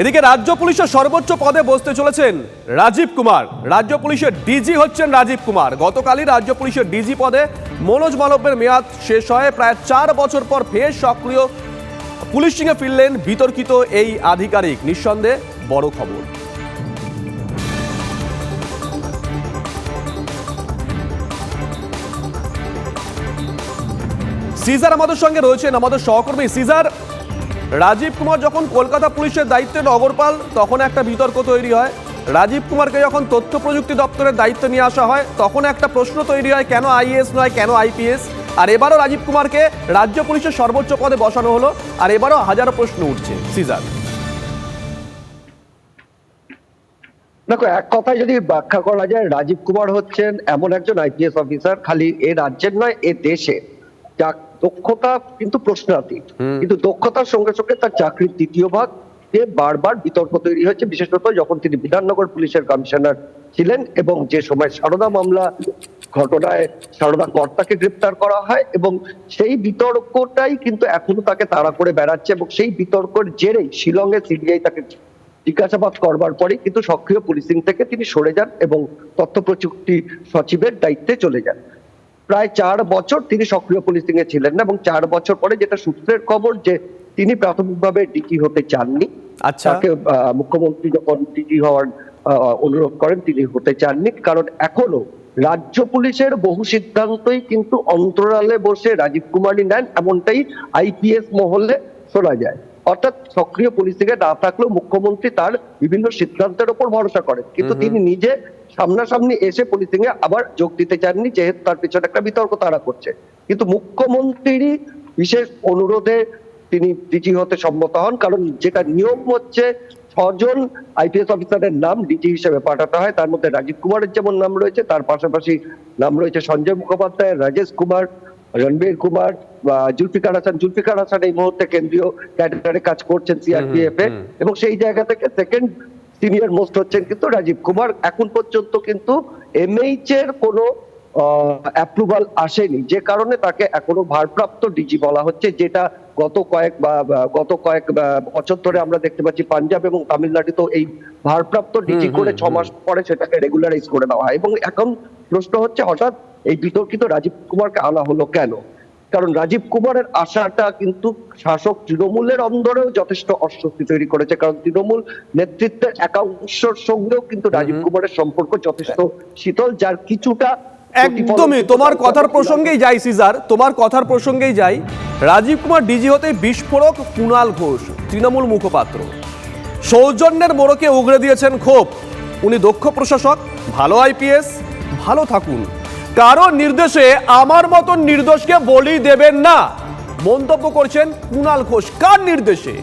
এদিকে রাজ্য পুলিশের সর্বোচ্চ পদে বসতে চলেছেন রাজীব কুমার। রাজ্য পুলিশের ডিজি হচ্ছেন রাজীব কুমার। গতকালই রাজ্য পুলিশের ডিজি পদে মনোজ মালব্যের মেয়াদ শেষ হয়, প্রায় চার বছর পর ফের সক্রিয় পুলিশিংয়ে ফিরলেন বিতর্কিত এই আধিকারিক। নিঃসন্দেহে বড় খবর। সিজার আমাদের সঙ্গে রয়েছেন আমাদের সহকর্মী সিজার। রাজীব কুমার যখন কলকাতা পুলিশের দায়িত্বে নগরপাল, তখন একটা বিতর্ক তৈরি হয়। রাজীব কুমারকে যখন তথ্য প্রযুক্তি দপ্তরের দায়িত্ব নিয়ে আসা হয়, তখন একটা প্রশ্ন তৈরি হয়, কেন আইএস নয়, কেন আইপিএস? আর এবারও রাজীব কুমারকে রাজ্য পুলিশের সর্বোচ্চ পদে বসানো হলো, আর এবারও হাজারো প্রশ্ন উঠছে। সিজার দেখো, এক কথায় যদি ব্যাখ্যা করা যায়, রাজীব কুমার হচ্ছেন এমন একজন আইপিএস অফিসার, খালি এ রাজ্যের নয়, এ দেশে দক্ষতা কিন্তু প্রশ্নাতীত। কিন্তু দক্ষতার সঙ্গে সঙ্গে তার চাকরির দ্বিতীয় ভাগ যে বারবার বিতর্ক তৈরি হয়েছে বিশেষত যখন তিনি বিধাননগর পুলিশের কমিশনার ছিলেন এবং যে সময় সারদা মামলা ঘটনায় সারদা কর্তাকে গ্রেপ্তার করা হয় এবং সেই বিতর্কটাই কিন্তু এখনও তাকে তাড়া করে বেড়াচ্ছে এবং সেই বিতর্কের জেরেই শিলংয়ে সিবিআই তাকে জিজ্ঞাসাবাদ করবার পরে কিন্তু সক্রিয় পুলিশিং থেকে তিনি সরে যান এবং তথ্য প্রযুক্তি সচিবের দায়িত্বে চলে যান। প্রায় চার বছর তিনি সক্রিয় পুলিশিং এ ছিলেন না এবং চার বছর পরে যেটা সূত্রের খবর যে তিনি প্রাথমিকভাবে ডিজি হতে চাননি। আচ্ছা। তাকে মুখ্যমন্ত্রী যখন ডিজি হওয়ার অনুরোধ করেন তিনি হতে চাননি। কারণ এখনও রাজ্য পুলিশের বহু সিদ্ধান্তই কিন্তু অন্তরালে বসে রাজীব কুমারই নেন এমনটাই আইপিএস মহলে শোনা যায়। অর্থাৎ সক্রিয় পুলিশিং এ না থাকলেও মুখ্যমন্ত্রী তার বিভিন্ন সিদ্ধান্তের উপর ভরসা করেন। কিন্তু তিনি নিজে সামনাসামনি এসে পুলিশিং এ আবার যোগ দিতে চাননি যেহেতু তার পিছনে একটা বিতর্ক তারা করছে। কিন্তু মুখ্যমন্ত্রীরই বিশেষ অনুরোধে তিনি ডিজি হতে সম্মত হন কারণ যেটা নিয়ম হচ্ছে ছজন আইপিএস অফিসারের নাম ডিজি হিসেবে পাঠাতে হয়। তার মধ্যে রাজীব কুমারের যেমন নাম রয়েছে তার পাশাপাশি নাম রয়েছে সঞ্জয় মুখোপাধ্যায় রাজেশ কুমার রণবীর কুমার বা জুলফিকার হাসান জুলফিকার হাসান এই মুহূর্তে কেন্দ্রীয় ক্যাডারে কাজ করছেন সিআরপিএফ এ এবং সেই জায়গা থেকে সেকেন্ড সিনিয়র মোস্ট হচ্ছেন কিন্তু রাজীব কুমার। এখন পর্যন্ত কিন্তু এমএইচ এর কোনো অ্যাপ্রুভাল আসেনি। যে কারণে তাকে এখনও ভারপ্রাপ্ত ডিজি বলা হচ্ছে যেটা গত কয়েক বা গত কয়েক বছর ধরে আমরা দেখতে পাচ্ছি পাঞ্জাব এবং তামিলনাড়ুতেও এই ভারপ্রাপ্ত ডিজি করে ছ মাস পরে সেটাকে রেগুলারাইজ করে দেওয়া হয়। এবং এখন প্রশ্ন হচ্ছে হঠাৎ এই বিতর্কিত রাজীব কুমারকে আনা হলো কেন? কারণ রাজীব কুমারের আশাটা কিন্তু শাসক তৃণমূলের অন্দরেও যথেষ্ট অস্বস্তি তৈরি করেছে। কারণ তৃণমূল নেতৃত্বের একাংশের সঙ্গেও কিন্তু রাজীব কুমারের সম্পর্ক যথেষ্ট শীতল যার কিছুটা একদমই তোমার কথার প্রসঙ্গেই যাই সিজার তোমার কথার প্রসঙ্গেই যাই রাজীব কুমার ডিজি হতে বিস্ফোরক কুণাল ঘোষ তৃণমূল মুখপাত্র। সৌজন্যের মোড়কে উগড়ে দিয়েছেন ক্ষোভ। উনি দক্ষ প্রশাসক ভালো আইপিএস ভালো থাকুন। কারও নির্দেশে আমার মতন নির্দোষকে বলি দেবেন না। মন্তব্য করছেন কুণাল ঘোষ। কার নির্দেশে?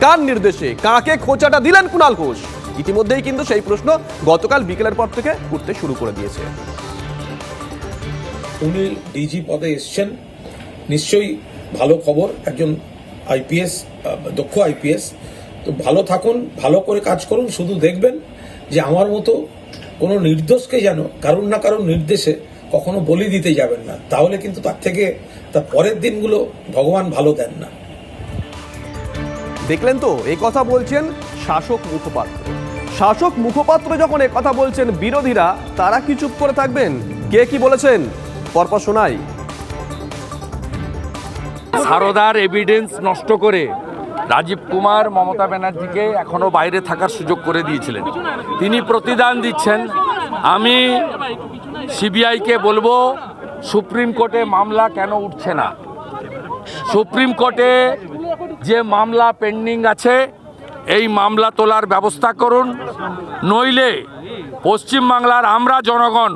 কার নির্দেশে? কাকে খোঁচাটা দিলেন কুণাল ঘোষ? ইতিমধ্যেই কিন্তু সেই প্রশ্ন গতকাল বিকেলের পর থেকে উঠতে শুরু করে দিয়েছে। উনি ডিজি পদে এসছেন। নিশ্চয়ই ভালো খবর। একজন আইপিএস, দক্ষ আইপিএস। তো ভালো থাকুন, ভালো করে কাজ করুন, শুধু দেখবেন যে আমার মতো কোনো নির্দোষকে যেন কারণ না কারণ নির্দেশে কখনো বলি দিতে যাবেন না। তাহলে কিন্তু তার থেকে তার পরের দিনগুলো ভগবান ভালো দেন না। দেখলেন তো এই কথা বলছেন শাসক মুখপাত্র। শাসক মুখপাত্র যখন এ কথা বলছেন বিরোধীরা তারা কি চুপ করে থাকবেন? কে কি বলেছেন? পরপর শোনাই। সারদার এভিডেন্স নষ্ট করে রাজীব কুমার মমতা ব্যানার্জিকে এখনও বাইরে থাকার সুযোগ করে দিয়েছিলেন। তিনি প্রতিদান দিচ্ছেন আমি সিবিআইকে বলব, সুপ্রিম কোর্টে মামলা কেন উঠছে না? সুপ্রিম কোর্টে যে মামলা পেন্ডিং আছে, এই মামলা তোলার ব্যবস্থা করুন। নইলে পশ্চিমবাংলার আমরা জনগণ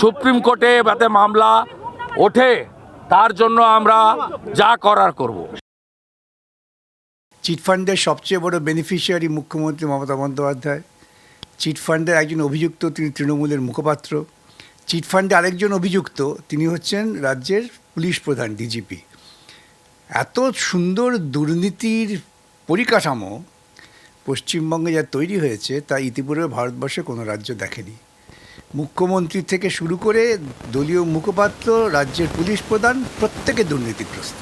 সুপ্রিম কোর্টে যাতে মামলা ওঠে, তার জন্য আমরা যা করার করব। চিটফান্ডের সবচেয়ে বড় বেনিফিশিয়ারি মুখ্যমন্ত্রী মমতা বন্দ্যোপাধ্যায়। চিটফান্ডের একজন অভিযুক্ত, তিনি তৃণমূলের মুখপাত্র। চিটফান্ডে আরেকজন অভিযুক্ত, তিনি হচ্ছেন রাজ্যের পুলিশ প্রধান, ডিজিপি। এত সুন্দর দুর্নীতির পরিকাঠামো পশ্চিমবঙ্গে যা তৈরি হয়েছে, তা ইতিপূর্বে ভারতবর্ষে কোনো রাজ্য দেখেনি। মুখ্যমন্ত্রী থেকে শুরু করে দলীয় মুখপাত্র, রাজ্যের পুলিশ প্রধান, প্রত্যেকে দুর্নীতিগ্রস্ত।